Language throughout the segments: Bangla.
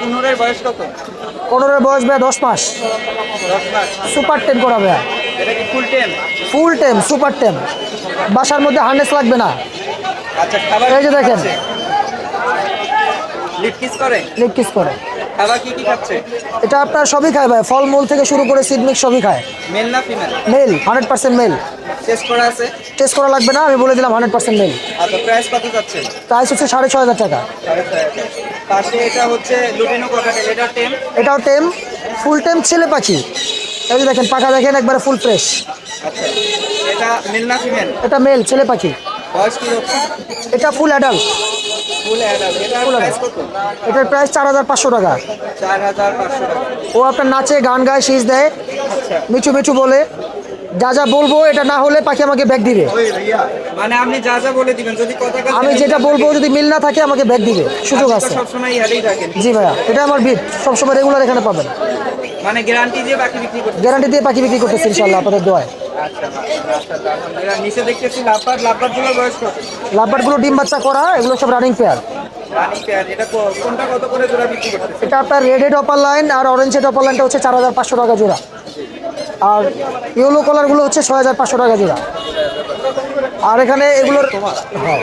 পনেরোর বয়স কত? পনেরোর বয়স ভাই দশ মাস। সুপার টেম করা এটা কি ফুল টেম ফুল টেম সুপার টেম বাসার মধ্যে হার্নেস লাগবে না। আচ্ছা খাবার এই যে দেখেন। করে? করে। খাবার কি কি খাচ্ছে? এটা আপনার সবই খায় ভাই। ফলমূল থেকে শুরু করে সিডমিক সবই খায়। মেল না female male hundred percent male test করা আছে? টেস্ট করা লাগবে না আমি বলে দিলাম হান্ড্রেড পার্সেন্ট মেল আচ্ছা প্রাইস কত যাচ্ছে? প্রাইস হচ্ছে সাড়ে ছয় হাজার টাকা। পাশে এটা হচ্ছে লুটিনো এটা টেম। এটাও টেম ফুল টেম ছেলে পাখি। এই যে দেখেন পাখা দেখেন একবারে ফুল ফ্রেশ। আচ্ছা এটা মেল না ফিমেল? এটা মেল ছেলে পাখি। বয়স কি এটা ফুল অ্যাডাল্ট। এটা প্রাইস এটার প্রাইস চার হাজার পাঁচশো টাকা। চার হাজার পাঁচশো টাকা। ও আপনার নাচে গান গায় শীষ দেয়। আচ্ছা। মিচু মিচু বলে। যা যা বলব এটা না হলে পাখি আমাকে ব্যাগ দিবে। মানে আপনি যা যা বলে দিবেন যদি কথা আমি যেটা বলব যদি মিল না থাকে আমাকে ব্যাগ দিবে। সুযোগ আছে। সবসময় হাটেই থাকেন জি ভাইয়া এটা আমার বিট সবসময় রেগুলার এখানে পাবেন। মানে গ্যারান্টি দিয়ে বাকি বিক্রি করতে গ্যারান্টি দিয়ে পাখি বিক্রি করতেছি ইনশাল্লাহ আপনাদের দোয়ায়। আচ্ছা আচ্ছা নিচে দেখতেছি লাভবার লাভবারগুলোর বয়স কত? লাভবারগুলো ডিম বাচ্চা করা এগুলো সব রানিং পেয়ার এটা আপনার রেড হেড অপার লাইন আর অরেঞ্জ হেড অপার লাইনটা হচ্ছে চার হাজার পাঁচশো টাকা জোড়া। আর ইয়েলো কালারগুলো হচ্ছে ছয় হাজার পাঁচশো টাকা জোড়া। আর এখানে এগুলোর হ্যাঁ।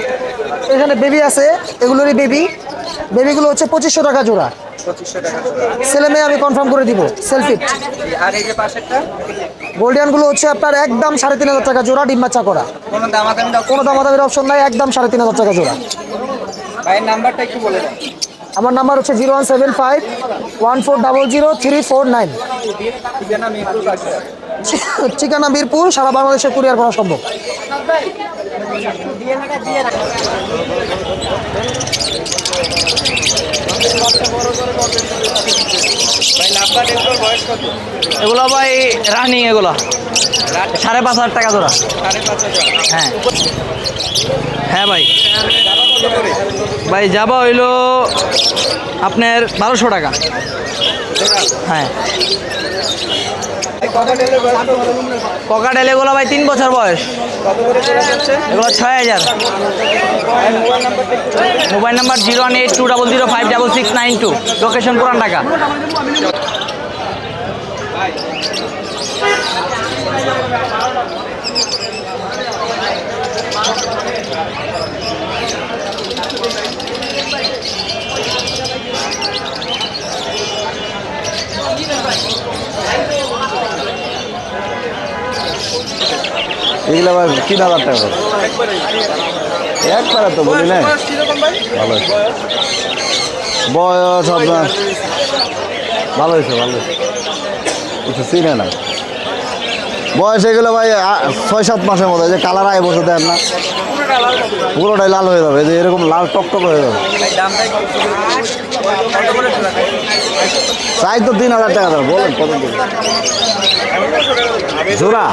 এখানে বেবি আছে এগুলোরই বেবি বেবিগুলো হচ্ছে পঁচিশশো টাকা জোড়া। ছেলে মেয়ে আমি কনফার্ম করে দিব সেলফিট আর এই যে পাশেরটা? গোল্ডিয়ানগুলো হচ্ছে আপনার একদম সাড়ে তিন হাজার টাকা জোড়া ডিম বাচ্চা করা। কোনো দামাদামি কোনো দামাদামির অপশন নাই একদম সাড়ে তিন হাজার টাকা জোড়া। ভাইয়ের নাম্বারটা একটু বলে দেন। আমার নাম্বার হচ্ছে zero one seven five one four double zero three four nine. ঠিকানা মিরপুর সারা বাংলাদেশে কুরিয়ার করা সম্ভব। এগুলো ভাই রানিং এগুলো। সাড়ে পাঁচ হাজার টাকা জোড়া। হাজার। হ্যাঁ। হ্যাঁ ভাই। ভাই যাবা হইল আপনার বারোশো টাকা। হ্যাঁ? পকাটেল এগুলো ভাই তিন বছর বয়স। এগুলো ছয় হাজার। Mobile number zero one eight two double zero five double six nine two. Location Puran Dhaka. এগুলো আবার তিন হাজার টাকা। একবারে তো বলি না। ভালো বয়স আপনার ভালো হয়েছে ভালো হয়েছে। চিনে না। বয়স এগুলো ভাই ছয় সাত মাসের মতো যে কালার আয় বসে দেন না। পুরোটাই লাল হয়ে যাবে যে এরকম লাল টকটক হয়ে যাবে। চাই তো তিন হাজার টাকা বলেন কত জোড়া।